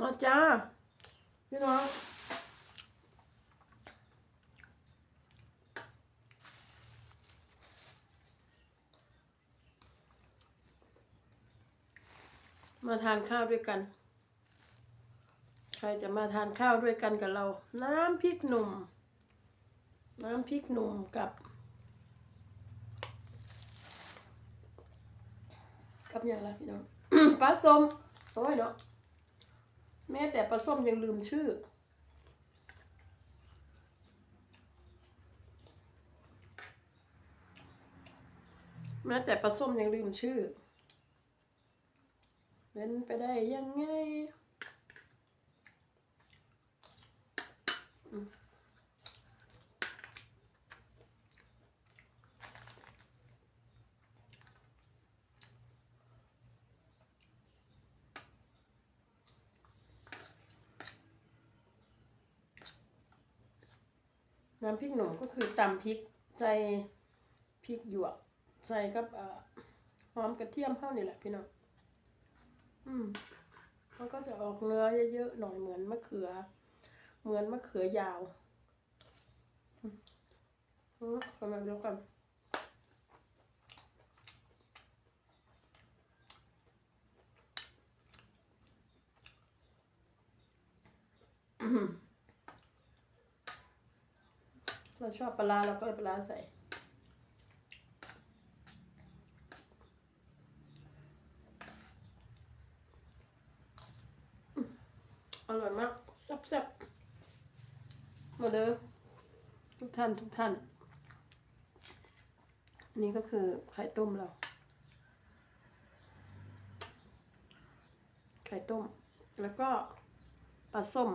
มาจ้า พี่น้องมาทานข้าวด้วยกัน ใครจะมาทานข้าวด้วยกันกับเรา น้ำพริกหนุ่ม น้ำพริกหนุ่มกับ กับอย่างไรพี่น้องปลาส้มโอ้ยเนาะ แม้แต่ปลาส้มยังลืมชื่อ แม้แต่ปลาส้มยังลืมชื่อ เป็นไปได้ยังไง น้ำพริกหนุ่มก็คือตำพริกใส่พริกหยวกใส่กับหอมกระเทียมเท่านี่แหละพี่น้องอืมมันก็จะออกเนื้อเยอะๆหน่อยเหมือนมะเขือ เหมือนมะเขือยาวอืมอืมาณเดียวกันอืม เราชอบปลาร้าเราก็เลยปลาร้าใส่อร่อยมากแซ่บๆมาเด้อทุกท่านทุกท่านนนี้ก็คือไข่ต้มเรา ไข่ต้ม แล้วก็ปลาส้ม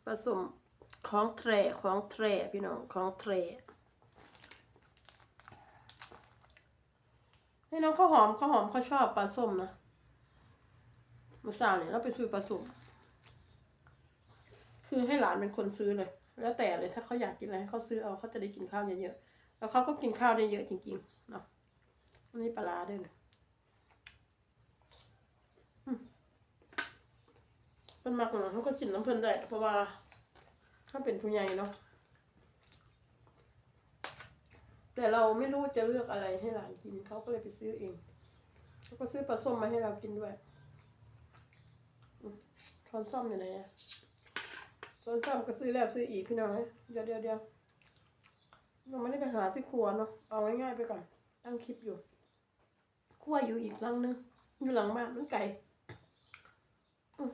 ปลา ส้มของแทรของแทรพี่น้องของแทรให้น้องข้าวหอมข้าวหอมเขาชอบปลาส้มนะมื่อเช้าเนี่ยเราไปซื้อปลาสุ่มคือให้หลานเป็นคนซื้อเลย แล้วแต่เลยถ้าเขาอยากกินอะไรเขาซื้อเอาเขาจะได้กินข้าวเยอะๆแล้วเขาก็กินข้าวได้เยอะจริงๆเนาะอันนี้ปลาร้าด้วยนะมเป็นมักเนาะเขาก็กินน้ำเพลินได้เพราะว่า ถ้าเป็นผู้ใหญ่เนาะแต่เราไม่รู้จะเลือกอะไรให้หลานกินเขาก็เลยไปซื้อเองเขาก็ซื้อปลาส้มมาให้เรากินด้วยช้อนซ่อมอยู่ไหนอะช้อนซ่อมก็ซื้อแล้วซื้ออีกพี่น้องเอ้ยเดี๋ยวเดี๋ยวเดี๋ยวยังไม่ได้ไปหาที่ครัวเนาะเอาง่ายๆไปก่อนตั้งคลิปอยู่ครัวอยู่อีกหลังนึงอยู่หลังบ้านมันไก่อืม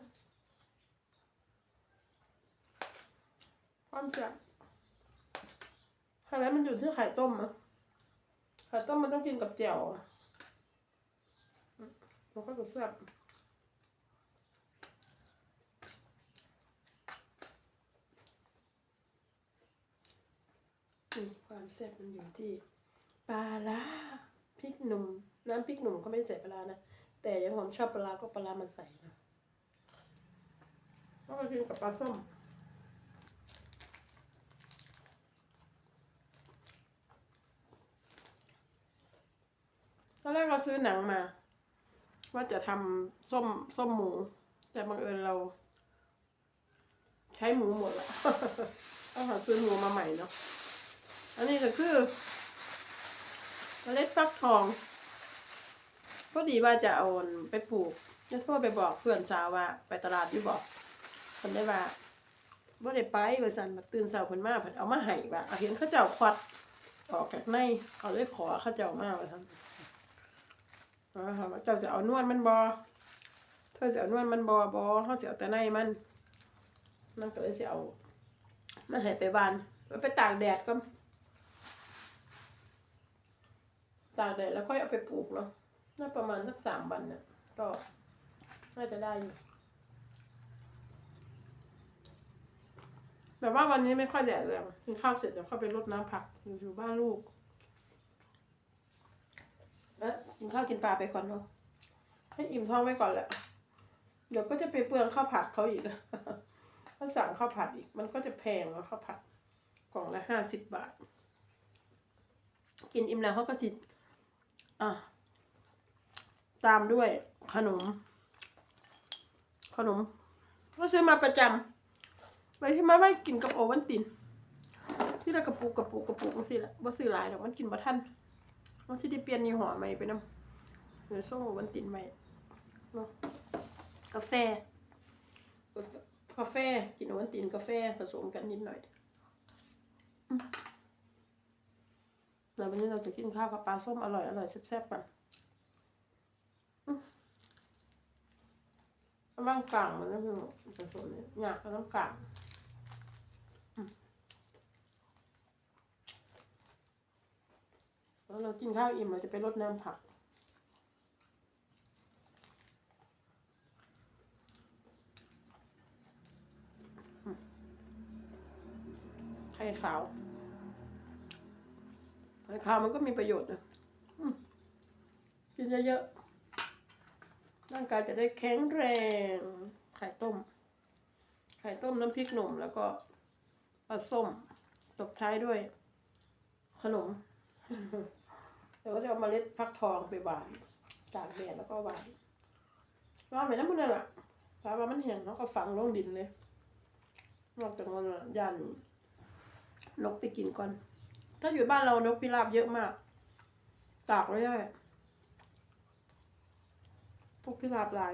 ความเสียบไข่แล้วมันอยู่ที่ไข่ต้มอะไข่ต้มมันต้องกินกับแจ่วอะอืมมันก็จะแซ่บนี่ความแซ่บมันอยู่ที่ปลาร้าพริกหนุ่ม น้ำพริกหนุ่มก็ไม่ได้ใส่ปลาร้านะ แต่อยังหอมชอบปลาร้าก็ปลาร้ามันใส่นะก็ไปกินกับปลาส้ม อนแรกเราซื้อหนังมา ว่าจะทำส้มส้มหมู แต่บังเอิญเรา ใช้หมูหมดละต้องหาซื้อหมูมาใหม่เนาะอันนี้ก็คือเมล็ดฟักทองพอดีว่าจะเอาไปปลูกจะโทรไปบอกเพื่อนสาวว่า ไปตลาดอยู่บอกคนได้ว่าบ่ได้ไปว่าซั่นมาตื่นเช้าเพิ่นมาเพิ่นเอามาให้ว่าเอาเห็นเขาเจ้าควัดออกจากในเขาเลยขอเขาเจ้ามาว่าซั่น อ๋อว่าเจ้าจะเอานวลมันบ่เธอจะเอานวลมันบ่บ่เฮาสิเอาแต่ในมันมันก็เลยสิเอามาให้ไปบานเอาไปตากแดดก็ตากแดดแล้วค่อยเอาไปปลูกเนาะน่าประมาณสักสามวันเนี่ยก็น่าจะได้อยู่แต่ว่าวันนี้ไม่ค่อยแดดเลยกินข้าวเสร็จเดี๋ยวเข้าไปรดน้ำผักอยู่บ้านลูก แล้วกินข้าวกินปลาไปก่อนเนาะให้อิ่มท้องไว้ก่อนแหละ เดี๋ยวก็จะไปเปลืองข้าวผัดเขาอีกเขาสั่งข้าวผัดอีก มันก็จะแพงแล้วข้าวผัดกล่องละห้าสิบบาท กินอิ่มแล้วเขาก็สิอะตามด้วยขนม ขนมก็ซื้อมาประจำไปที่มาไว้กินกับโอวันตินที่ละกระปุกกระปุกกระปุกมันสิละบ่าซื้อหลายดอกมันกินบ่ทัน มันสิได้เปลี่ยนยี่ห้อใหม่ไปนำเดี๋ยวส่งโอวันตินใหม่เนาะกาแฟ กาแฟกินโอวันตินกาแฟผสมกันนิดหน่อยอืมแล้ววันนี้เราจะกินข้าวกับปลาส้มอร่อยอร่อยแซ่บๆกันอืมน้ำมันกลางมันนะพี่หนูผสมเนี่ยอยากกับน้ำกลาง แล้วเรากินข้าวอิ่มเราจะไปรดน้ำผัก ไข่ขาว ไข่ขาวมันก็มีประโยชน์นะกินเยอะๆ ร่างกายจะได้แข็งแรง ไข่ต้ม ไข่ต้มน้ำพริกหนุ่มแล้วก็ปลาส้ม ตบท้ายด้วยขนม เดี๋ยวก็จะเอาเมาเล็ดฟักทองไปหวานตากแดดแล้วก็หวานหวานไปน้ำมันน่ะแหละเพราะว่ามันแห้งแล้วก็ฝังลงดินเลย นอกจากนั้นยันนกไปกินก่อน ถ้าอยู่บ้านเรานกพิราบเยอะมาก ตากไว้ได้พวกพิราบลาย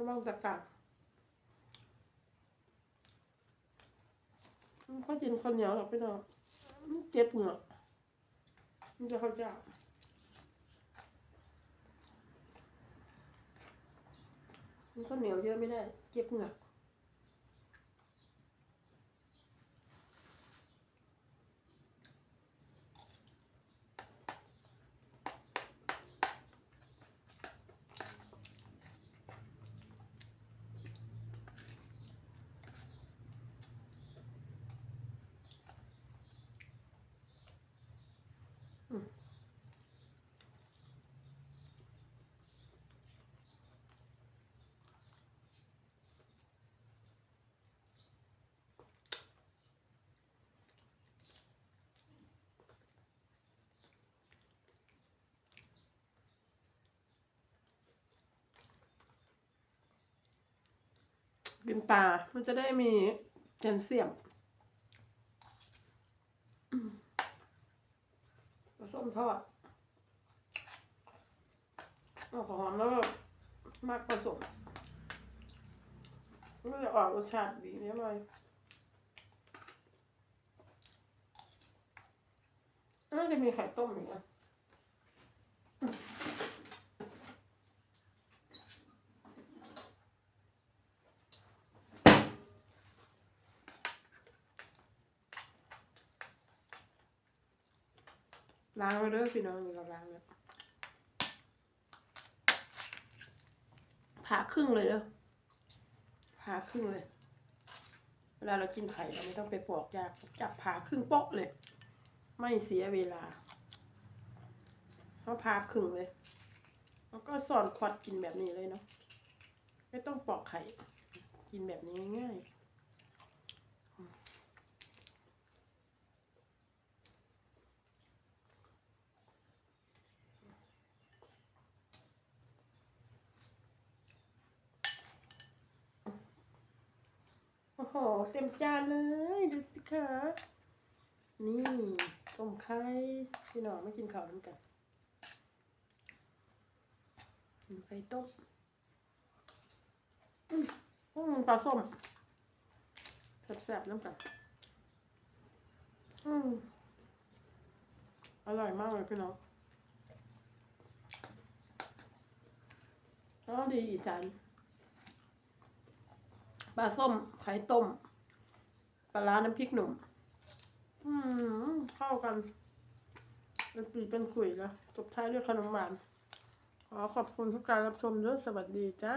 ระวังตะกัดมันก็กินคนเหนียวหรอกพี่น้องมันเจ็บเหงือกมันจะเข้าใจมันก็เหนียวเยอะไม่ได้ เจ็บเหงือก กินปลา มันจะได้มีแคลเซียมปลาส้มทอดเอาของหอมแล้วมากผสมมันจะออกรสชาติดีนิดหน่อยน่าจะมีไข่ต้มอีกอะ ล้างไว้เด้อพี่น้องนี่เราล้างแล้วผ่าครึ่งเลยเด้อผ่าครึ่งเลย เวลาเรากินไข่เราไม่ต้องไปปอกยากจับผ่าครึ่งโป๊ะเลย ไม่เสียเวลาเขาผ่าครึ่งเลย แล้วก็สอนควัดกินแบบนี้เลยเนาะไม่ต้องปอกไข่ กินแบบนี้ง่ายโเต็มจานเลย ดูสิคะ นี่ต้มไข่พี่น้องไม่กินข้าวน้ำกันไข่ต้มอืมอืมปลาส้มแซ่บๆน้ำกันอืมอร่อยมากเลยพี่น้องอ๋อดีอีสาน ลาส้มไข่ต้มปลาร้าน้ำพริกหนุ่ม อืมเข้ากัน เป็นปีเป็นขุยแล้วจบท้ายด้วยขนมหวาน ขอขอบคุณทุกการรับชมด้วยสวัสดีจ้า